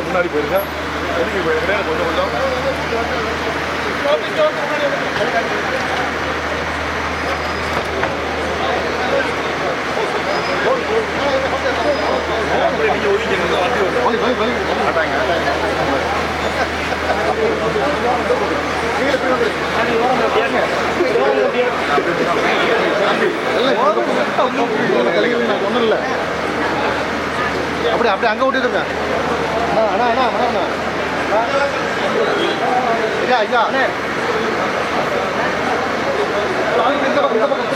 முன்னாடி போயிருங்க. ஒதுங்கி போயிருக்கிறேன் கொஞ்சம் கொஞ்சம். நீங்க வண்டி மாட்டாங்க ஒன்றும் இல்லை அப்படி அப்படி அங்கே விட்டுருங்க அண்ணா அண்ணா அண்ணா அண்ணா அண்ணா ஐயா ஐயா அண்ணே இந்த பக்கம்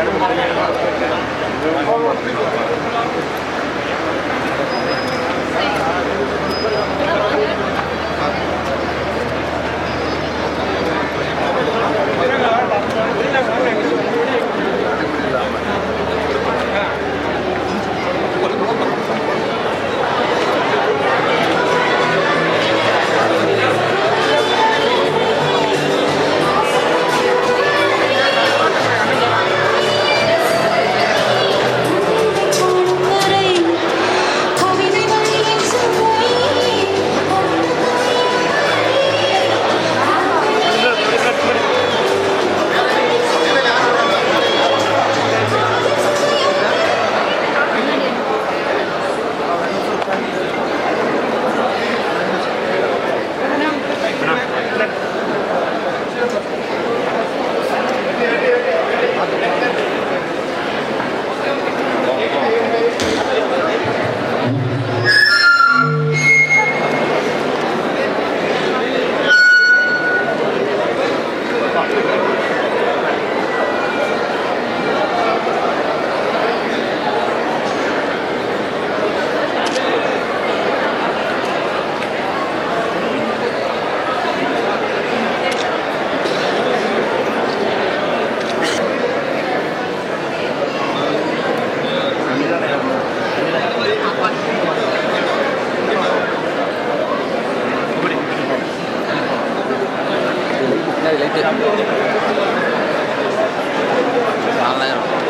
வரை எக்ஸ்கியூஸ்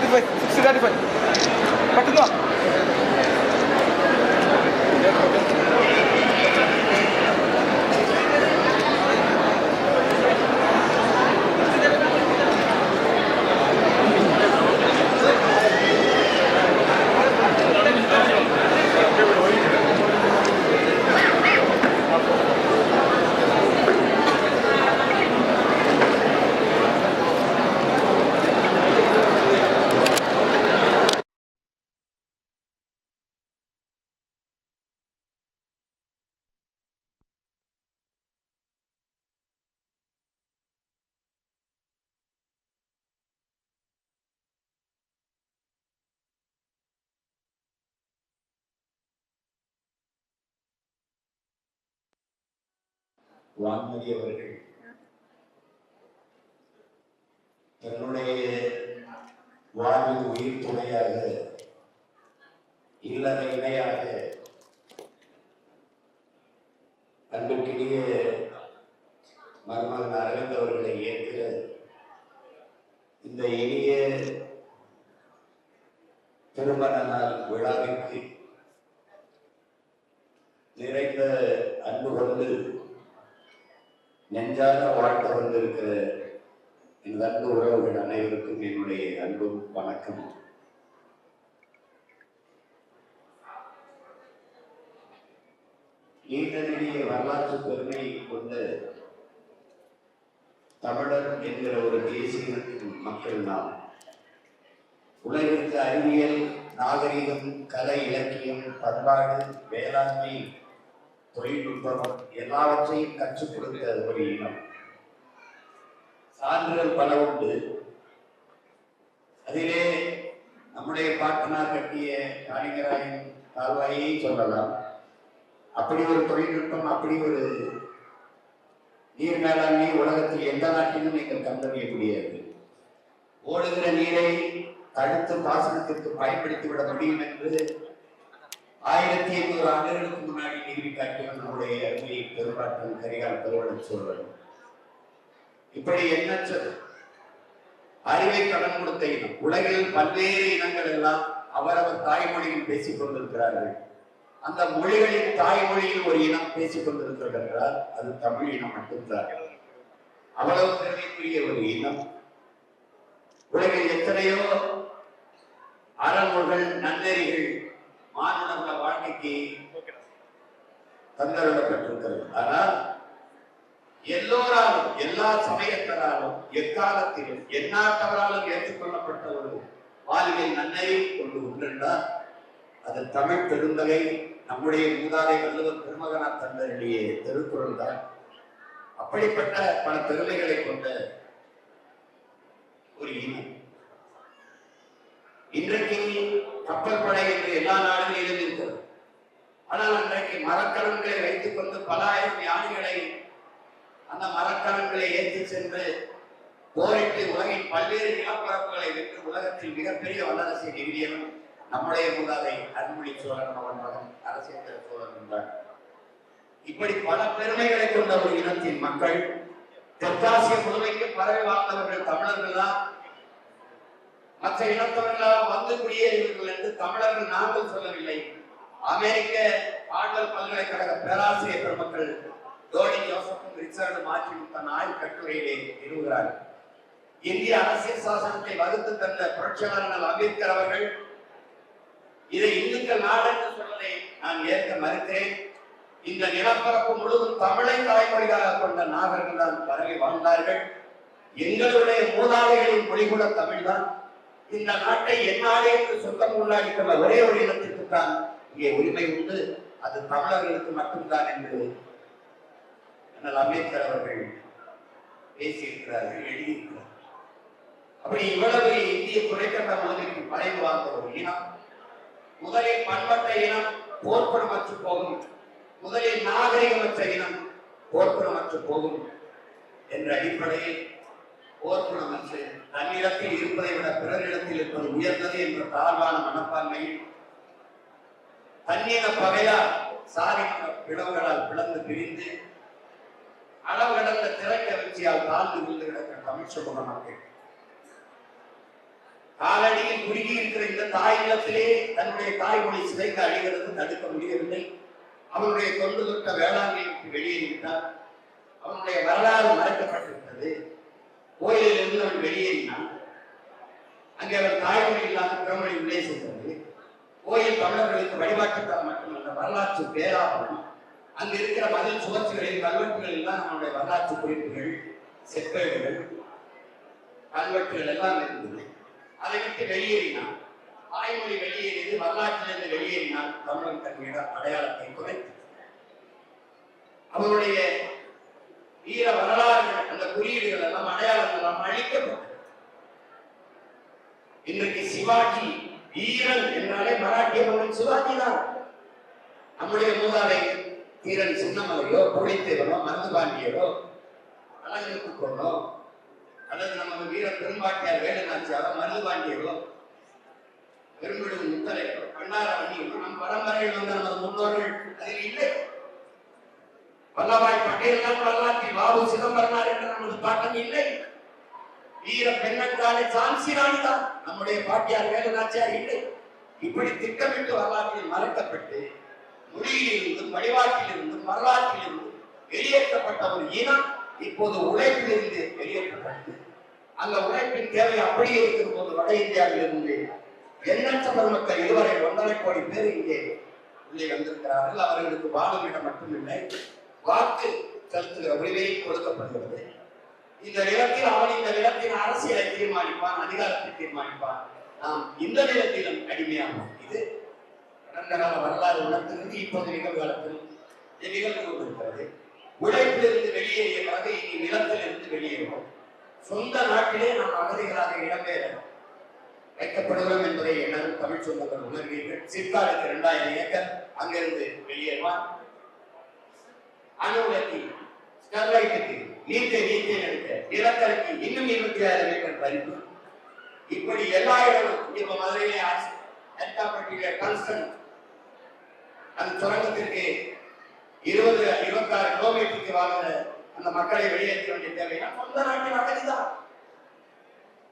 35, 60, 35. வான்மதி அவர்கள். தன்னுடைய வாழ்வில் உயிர் துணையாக இல்லற இணையாக அன்புக்கினிய மருமகன் அரவிந்த் அவர்களை ஏற்கிற இந்த இனிய திருமண நாள் விழாவிற்கு நிறைந்த அன்பு கொண்டு நெஞ்சார வாழ்த்து வந்திருக்கிற எனது அன்பு உறவுகள் அனைவருக்கும் என்னுடைய அன்பும் வணக்கம் நீண்ட நெடிய வரலாற்று பெருமை கொண்ட தமிழர் என்கிற ஒரு தேசியத்தின் மக்கள் நாம். உலகிற்கு அறிவியல் நாகரிகம் கலை இலக்கியம் பண்பாடு வேளாண்மை தொழில்நுட்பம் எல்லாவற்றையும் கற்றுக் கொடுத்த ஒரு இனம். சான்றுகள் பல உண்டு. அதிலே நம்முடைய பாட்டனார் கட்டிய காளிங்கராயன் கால்வாயை சொல்லலாம். அப்படி ஒரு தொழில்நுட்பம் அப்படி ஒரு நீர் மேலாண்மை உலகத்தில் எந்த நாட்டிலும் நீங்கள் கண்டறிய முடியாது. ஓடுகிற நீரை தடுத்து பாசனத்திற்கு பயன்படுத்தி விட முடியும் என்று ஆயிரத்தி எண்ணூறு ஆண்டுகளுக்கு முன்னாடி நிறுவி காட்டியவர் நம்முடைய அருமை பெருமாட்டம் கரிகால் பெருவடன் சொல்வது இப்படி எண்ணற்ற அறிவை கடன் கொடுத்த இனம். உலகில் பல்வேறு இனங்கள் எல்லாம் அவரவர் தாய்மொழியில் பேசிக் கொண்டிருக்கிறார்கள். அந்த மொழிகளின் தாய்மொழியில் ஒரு இனம் பேசிக் கொண்டிருக்கிறார் அது தமிழ் இனம் மட்டும்தான். அவ்வளவு பெருமைக்குரிய ஒரு இனம். உலகில் எத்தனையோ அறமுகள் நன்னெறிகள் மானுட வாழ்க்கைக்கு தந்தருடப்பட்டிருக்கிறது ஆனால் எல்லோராலும் எல்லா சமயத்தராலும் எக்காலத்திலும் எந்நாட்டவராலும் ஏற்றுக்கொள்ளப்பட்ட ஒரு வாழ்வியல் நன்னெறி கொண்டு உண்டென்றால் அது தமிழ் பெருந்தகை நம்முடைய மூதாதை வள்ளுவர் பெருமகனார் தந்தருடைய திருக்குறள் தான். அப்படிப்பட்ட பல பெருமைகளை கொண்ட ஒரு இனம். இன்றைக்கு கப்பல் படை என்று எல்லா நாடுகளிலும் இருக்கிறது ஆனால் அன்றைக்கு மரக்கலன்களை வைத்துக் கொண்டு பல ஆயிரம் யானைகளை அந்த மரக்கலன்களை ஏற்றி சென்று போரிட்டு உலகின் பல்வேறு நிலப்பரப்புகளை வென்று உலகத்தில் மிகப்பெரிய வல்லரசை நிறுவியவன் நம்முடைய மூதாதை அன்புமணி சோழன் அவன் மகன் அரசேந்திர சோழன் என்றார் இப்படி பல பெருமைகளை கொண்ட ஒரு இனத்தின் மக்கள் தெற்காசிய முதலைக்கு பரவி வாழ்ந்தவர்கள் தமிழர்கள் தான் மற்ற இனத்தவர்களால் வந்து குடியேறியவர்கள் என்று தமிழர்கள் நாங்கள் சொல்லவில்லை. அமெரிக்க ஆண்டல் பல்கலைக்கழக பேராசிரியர் பெருமக்கள் தோனி ஜோசப்பும் ரிச்சர்டும் மாற்றி தன் ஆய்வு கட்டுரையிலே நிறுவுகிறார்கள் இந்திய அரசியல் சாசனத்தை வகுத்து தந்த புரட்சியாளர்கள் அம்பேத்கர் அவர்கள் இதை இந்துக்கள் நாடு என்று சொல்வதை நான் ஏற்க மறுக்கிறேன். இந்த நிலப்பரப்பு முழுவதும் தமிழை தாய்மொழியாக கொண்ட நாகர்கள் தான் பரவி வாழ்ந்தார்கள். எங்களுடைய மூதாதைகளின் மொழி கூட தமிழ்தான். இந்த நாட்டை என்னாலே என்று சொந்தம் உள்ளாகின்ற ஒரே ஒரு இனத்திற்கு தான் இங்கே உரிமை உண்டு. அது தமிழர்களுக்கு மட்டும்தான் என்று அண்ணல் அம்பேத்கர் அவர்கள் பேசியிருக்கிறார்கள் எழுதியிருக்கிறார். அப்படி இவ்வளவு இந்திய குறைக்கட்ட மாதிரி படைவு வாழ்ந்த ஒரு இனம். முதலில் பண்பட்ட இனம் போர்க்குணமற்று போகும். முதலில் நாகரிகமற்ற இனம் போர்க்குணமற்று போகும் என்ற அடிப்படையில் போர்க்குணமற்று தன்னிடத்தில் இருப்பதை விட பிறரிடத்தில் இருப்பது உயர்ந்தது என்ற தாழ்வான மனப்பான்மையில் தன்னின பகையால் சாதி பிளவுகளால் பிளந்து பிரிந்து அளவு கடந்த திரைக்க வெற்றியால் தாழ்ந்து விழுந்து கிடக்கிற தமிழ் சமூக மக்கள் காலடியில் குறுகி இருக்கிற இந்த தாய் நிலத்திலே தன்னுடைய தாய்மொழி சிதைக்க அழிகிறது தடுக்க முடியவில்லை. அவனுடைய தொண்டு தொட்ட வேளாண்மைக்கு வெளியே விட்டார் அவனுடைய வரலாறு மறைக்கப்பட்டிருக்கிறது கோயிலிருந்து அவன் வெளியேறினான். அங்கே அவன் தாய்மொழி இல்லாத பிறமொழி உள்ளே சென்றது. கோயில் தமிழர்களுக்கு வழிபாட்டுக்காக மட்டுமல்ல வரலாற்று பேராகும். அங்கு இருக்கிற மதில் சுவற்றுகளில் கல்வெட்டுகள் எல்லாம் நம்முடைய வரலாற்று குறிப்புகள் செப்பேடுகள் கல்வெட்டுகள் எல்லாம் இருந்தது. அதை விட்டு வெளியேறினான். தாய்மொழி வெளியேறியது வரலாற்றிலிருந்து வெளியேறினால் தமிழன் தன்னுடைய அடையாளத்தை குறைத்து அவருடைய வீர வரலாறுகள் அந்த குறியீடுகள் எல்லாம் அடையாளங்கள் எல்லாம் அழிக்கப்பட்டது. இன்றைக்கு சிவாஜி வீரன் என்றாலே மராட்டிய மன்னன் சிவாஜி தான். நம்முடைய மூதாதை வீரன் சின்னமலையோ புலித்தேவனோ மருதுபாண்டியரோ அழகனுக்கு கொண்டோ அல்லது நமது வீர பெரும்பாட்டியார் வேலுநாச்சியாரோ மருதுபாண்டியரோ பெரும்பிடும் முத்தரையோ கண்ணாரவணியோ நம் பரம்பரையில் வந்த நமது முன்னோர்கள் அதில் இல்லை. வல்லபாய் பட்டேல் தான் பாபு சிதம்பரனார் என்ற நமது பாட்டம் இல்லை. வீர பெண்ணக்காலை ஜான்சி ராணி தான். நம்முடைய பாட்டியார் வேலுநாச்சியார் இல்லை. இப்படி திட்டமிட்டு வரலாற்றில் மறக்கப்பட்டு மொழியிலிருந்தும் வழிபாட்டிலிருந்தும் வரலாற்றிலிருந்தும் வெளியேற்றப்பட்ட ஒரு இனம் இப்போது உழைப்பிலிருந்து வெளியேற்றப்பட்டது. அந்த உழைப்பின் தேவை அப்படியே இருக்கிற போது வட இந்தியாவிலிருந்து எண்ணற்ற மக்கள் இதுவரை ஒன்றரை கோடி பேர் இங்கே உள்ளே வந்திருக்கிறார்கள். அவர்களுக்கு வாழும் இடம் மட்டுமில்லை. வாக்கு செலுத்துகிற உரிமையை கொடுக்கப்படுகிறது. இந்த நிலத்தில் அவன் இந்த நிலத்தின் அரசியலை தீர்மானிப்பான் அதிகாரத்தை தீர்மானிப்பான். நாம் இந்த நிலத்திலும் அடிமையாகும். இது கடந்த கால வரலாறு உணர்த்துகிறது இப்போது நிகழ்காலத்தில் நிகழ்ந்து கொண்டிருக்கிறது. உழைப்பிலிருந்து வெளியேறிய பிறகு இனி நிலத்திலிருந்து வெளியேறுவோம். சொந்த நாட்டிலே நாம் அகதிகளாக இடம்பெயர வைக்கப்படுகிறோம் என்பதை எல்லாரும் தமிழ் சொந்தங்கள் உணர்வீர்கள். சிற்காலத்து இரண்டாயிரம் ஏக்கர் அங்கிருந்து வெளியேறுவான். அணு உலகி ஸ்டெர்லைட்டுக்கு நீட்டை நீட்டை எடுக்க நிலக்கரைக்கு இன்னும் இருபத்தி ஆயிரம் ஏக்கர் பறிப்பு இப்படி எல்லா இடமும் இப்ப மதுரையிலே ஆட்சி எட்டாப்பட்டியில கன்சன். அந்த சுரங்கத்திற்கு இருபது இருபத்தாறு கிலோமீட்டருக்கு வாங்குற அந்த மக்களை வெளியேற்ற வேண்டிய தேவைன்னா சொந்த நாட்டின் அகதிதான்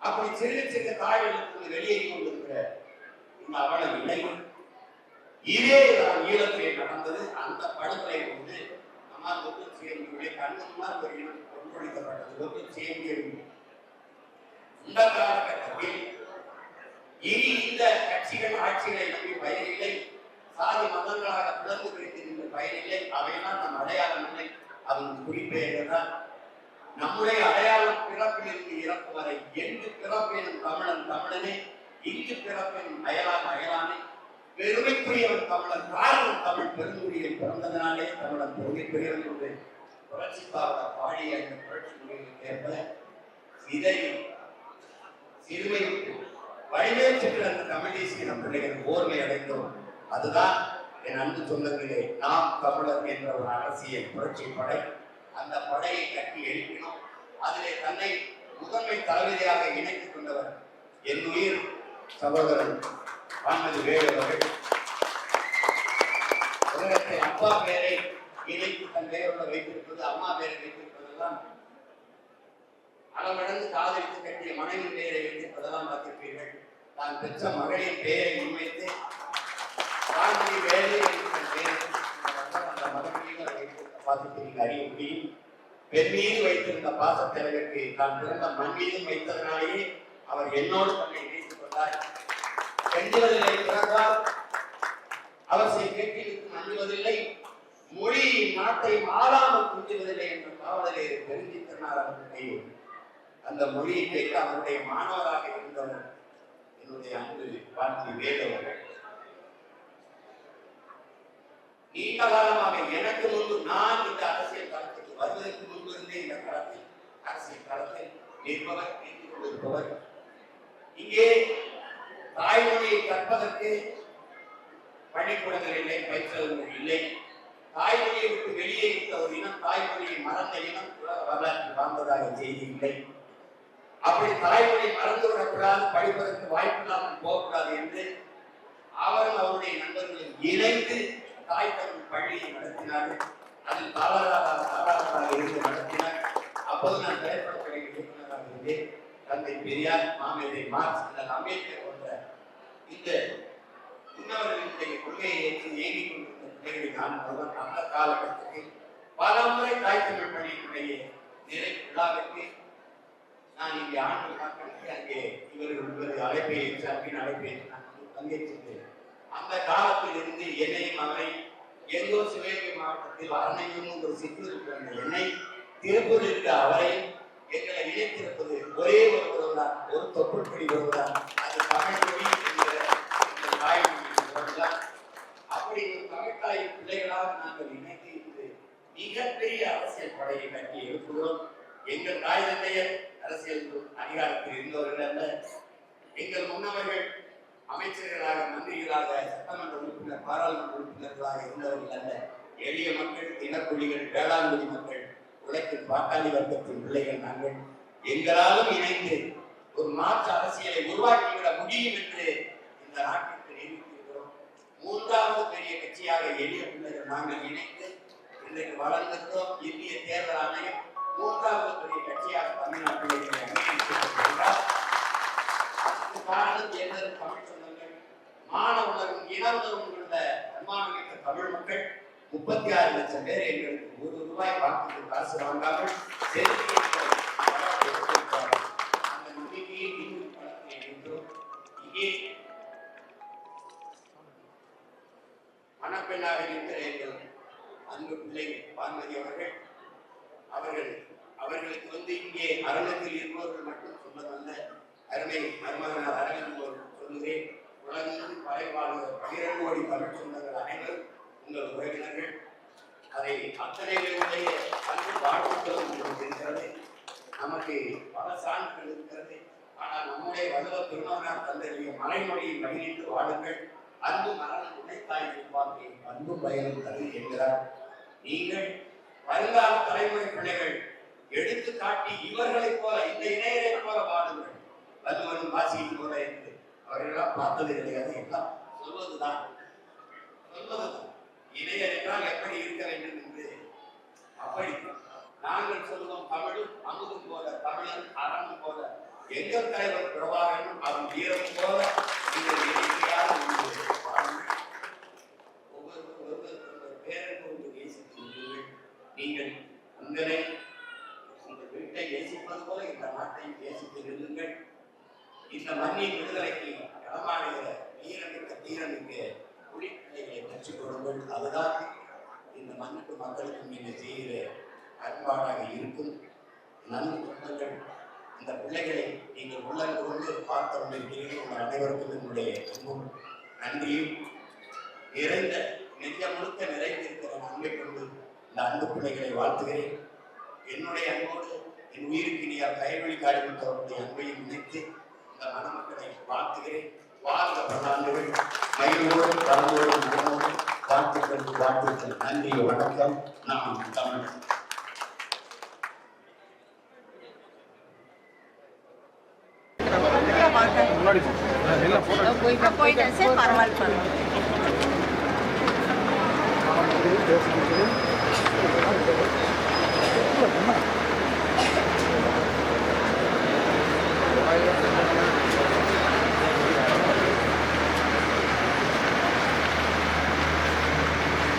அப்படி சிறு சிறு தாய்களுக்கு வெளியேறி கொண்டிருக்கிற இந்த அவல நிலை இதே தான் ஈழத்திலே நடந்தது. அந்த படுகொலை கொண்டு ஒன்று சேர்ந்து கண்ணு முன்னால் ஒரு இனம் கொன்றொழிக்கப்பட்டது ஒன்று சேர்ந்து இந்த காலகட்டத்தில் இனி இந்த கட்சிகள் ஆட்சிகளை நம்பி பயனில்லை. சாதி மதங்களாக பிளந்து பிரித்திருந்த பயனில்லை. அவையெல்லாம் நம் அடையாளம் இல்லை. அதன் குறிப்பேதான் நம்முடைய அடையாளம் பிறப்பிலிருந்து இறப்பு வரை. எங்கு பிறப்பினும் தமிழன் தமிழனே இங்கு பிறப்பினும் அயலான் அயலானே. பெருமைக்குரியவன் தமிழன் காரணம் தமிழ் பெருங்குடியில் பிறந்ததனாலே தமிழன் பெருமைக்குரியவன் என்று புரட்சி பாவலர் பாடிய அந்த புரட்சி மொழிகளுக்கு ஏற்ப இதை சிறுமைக்கு வழிமேல் சென்ற அந்த தமிழ் நம் பிள்ளைகள் ஓர்மை அடைந்தோம். அதுதான் என் அன்பு சொந்தங்களே நாம் தமிழர் என்ற ஒரு அரசியல் புரட்சி படை. அந்த படையை கட்டி எழுப்பினோம். அதிலே தன்னை முதன்மை தளபதியாக இணைத்துக் கொண்டவர் என் உயிர் சகோதரன் வான்மதி வேலு அவர்கள் உலகத்தை அப்பா பேரை இணைத்து தன் பெயரோட வைத்திருப்பது அம்மா பேரை வைத்திருப்பதெல்லாம் அளவிடந்து காதலித்து கட்டிய மனைவி பெயரை வைத்திருப்பதெல்லாம் பார்த்திருப்பீர்கள். தான் பெற்ற மகளின் பெயரை முன்வைத்து வான்மதி வேலை என்று தன் பெயரை அந்த மகன் மீது பாசத்தை நீங்கள் அறிய முடியும் பெண் மீது வைத்திருந்த பாசத்திறகு தான் பிறந்த மண் மீதும் வைத்ததனாலேயே அவர் என்னோடு தன்னை இணைத்துக் கொண்டார். கெஞ்சுவதில்லை பிறந்தால் அவசிய கேட்டிற்கு மன்னுவதில்லை மொழி நாட்டை ஆளாமல் என்று என்ற காவலரை தன்னார் அவர்களுடைய அந்த மொழியை கேட்க அவருடைய மாணவராக இருந்தவர் என்னுடைய அன்பு பார்த்து வேதவர்கள் நீண்ட காலமாக எனக்கு முன்பு நான் இந்த அரசியல் களத்துக்கு வருவதற்கு முன்பு இருந்தே இந்த களத்தில் அரசியல் களத்தில் நிற்பவர் நின்று கொண்டிருப்பவர். இங்கே தாய்மொழியை கற்பதற்கு பள்ளிக்கூடங்கள் இல்லை பயிற்சிகள் இல்லை. தாய்மொழியை விட்டு வெளியே இருந்த ஒரு இனம் தாய்மொழியை மறந்த இனம் உலக வரலாற்றில் வாழ்ந்ததாக செய்தி இல்லை. அப்படி தாய்மொழி மறந்து விடக்கூடாது படிப்பதற்கு வாய்ப்பில்லாமல் போகக்கூடாது என்று அவரும் அவருடைய நண்பர்களும் இணைந்து தாய் தமிழ் பள்ளியை நடத்தினார்கள். அதில் தாளாராக தாளாராக இருந்து நடத்தினார். அப்போது நான் திரைப்படத்துறை இயக்குநராக இருந்தேன் தந்தை பெரியார் மாமேதை மார்க்ஸ் அம்பேத்கர் இந்த இன்னவர்களுடைய கொள்கையை ஏற்று ஏறிக் கொண்டிருந்த பிள்ளைகளை நான் ஒருவன் அந்த காலகட்டத்தில் பல முறை தாய் தமிழ் பள்ளியினுடைய நிறை விழாவிற்கு நான் இங்கே ஆண்டு மக்களுக்கு அங்கே இவர்கள் உங்களது அழைப்பை ஏற்று அப்படின்னு அழைப்பை ஏற்று நான் வந்து பங்கேற்றிருந்தேன் அந்த காலத்தில் இருந்து என்னையும் அவரை எங்கோ சிவகங்கை மாவட்டத்தில் அரணையும் ஒரு சிற்றூர் இருக்கிற என்னை திருப்பூரில் இருக்கிற அவரை எங்களை இணைத்திருப்பது ஒரே ஒரு உறவுதான் ஒரு தொப்புள்படி உறவுதான் அது தமிழ் மொழி என்கிற இந்த தாய்மொழி உறவுதான் அப்படி ஒரு பிள்ளைகளாக நாங்கள் இணைந்து இன்று மிகப்பெரிய அரசியல் படையை கட்டி எழுப்புகிறோம். எங்கள் தாய் தந்தையர் அரசியல் அதிகாரத்தில் இருந்தவர்கள் அல்ல. எங்கள் முன்னவர்கள் அமைச்சர்களாக மந்திரிகளாக சட்டமன்ற உறுப்பினர் பாராளுமன்ற உறுப்பினர்களாக இருந்தவர்கள் அல்ல. எளிய மக்கள் இனக்குழிகள் வேளாண்குடி மக்கள் உழைக்கும் பாட்டாளி வர்க்கத்தின் பிள்ளைகள் நாங்கள். எங்களாலும் இணைந்து ஒரு மாற்று அரசியலை உருவாக்கிவிட முடியும் என்று இந்த நாட்டின் மூன்றாவது பெரிய கட்சியாக எளிய பிள்ளைகள் நாங்கள் இணைந்து இன்றைக்கு வளர்ந்திருக்கிறோம். இந்திய தேர்தல் ஆணையம் மூன்றாவது பெரிய கட்சியாக தமிழ்நாட்டில் எங்களை காரணம் தேர்தல் தமிழ் சொந்தங்கள் மாணவர்களும் இனவர்களும் உள்ள அன்பானமிக்க தமிழ் மக்கள் முப்பத்தி ஆறு லட்சம் பேர் எங்களுக்கு ஒரு ரூபாய் வாக்கு காசு வாங்காமல் செலுத்தி அந்த நம்பிக்கையை இன்னும் வளர்த்து இருக்கிறோம். இங்கே மணப்பெண்ணாக இருக்கிற எங்கள் அன்பு பிள்ளை வான்மதி அவர்கள் அவர்கள் அவர்களுக்கு வந்து இங்கே அரங்கத்தில் இருப்பவர்கள் மட்டும் சொன்னதல்ல அருமை மருமகனார் அரங்கம் சொல்லுகிறேன் உலகெங்கும் பறைவாழ்ந்த பனிரெண்டு கோடி தமிழ் சொந்தங்கள் அனைவரும் உங்கள் உறவினர்கள். அதை அத்தனை பேருடைய அன்பு வாழ்த்துக்களும் இருக்கிறது. நமக்கு பல சான்றுகள் இருக்கிறது. ஆனால் நம்முடைய வல்லவ பெருமானார் தந்தறிய மலைமொழியை பகிர்ந்து வாழுங்கள். அன்பு மரணம் உழைத்தாய் இருப்பாங்க அன்பு பயனும் தரு என்கிறார். நீங்கள் வருங்கால தலைமுறை பிள்ளைகள் எடுத்து காட்டி இவர்களைப் போல இந்த இணையரை போல வாடுங்கள் வல்லுவரும் வாசியும் போல என்று அவர்களெல்லாம் பார்த்தது கிடையாது எல்லாம் சொல்வதுதான். சொல்வதுதான். இணையர் என்றால் எப்படி இருக்க வேண்டும் என்று அப்படி நாங்கள் சொல்லுவோம் தமிழும் அமுதும் போல தமிழன் அறமும் போல எங்கள் தலைவர் பிரபாகரனும் அவன் வீரம் போல நீங்கள் இணையாக இருந்து வாழுங்கள். பேரன் கொண்டு நேசித்து விடுங்கள். நீங்கள் உங்களை உங்கள் வீட்டை நேசிப்பது போல இந்த நாட்டை நேசித்து நில்லுங்கள் இந்த மண்ணின் விடுதலைக்கு களமாடுகிற வீரமிக்க தீரனுக்கு குடிப்பிள்ளைகளை கற்றுக் கொடுங்கள் அதுதான் இந்த மண்ணுக்கு மக்களுக்கும் நீங்கள் செய்கிற அன்பாடாக இருக்கும் நன்கு கொள்ளுங்கள் இந்த பிள்ளைகளை நீங்கள் உள்ளங்கு கொண்டு பார்த்து கொண்டிருக்கிறீர்கள் உங்கள் அனைவருக்கும் என்னுடைய அன்பும் நன்றியும். நிறைந்த நெஞ்ச முழுக்க நிறைந்திருக்கிற அன்பை கொண்டு இந்த அன்பு பிள்ளைகளை வாழ்த்துகிறேன். என்னுடைய அன்போடு என் உயிருக்கு நீர் கைவழி காடுகின்றவருடைய அன்பையும் நினைத்து இந்த மணமக்களை வாழ்த்துகிறேன். வாழ்க பல்லாண்டுகள் மயிலோடும் பரம்போடு வாழ்த்துக்கள் வாழ்த்துக்கள். நன்றி வணக்கம். நாம் தமிழ். போயிட்டேன் சார் பரவாயில்ல பரவாயில்ல பேசுகிறேன்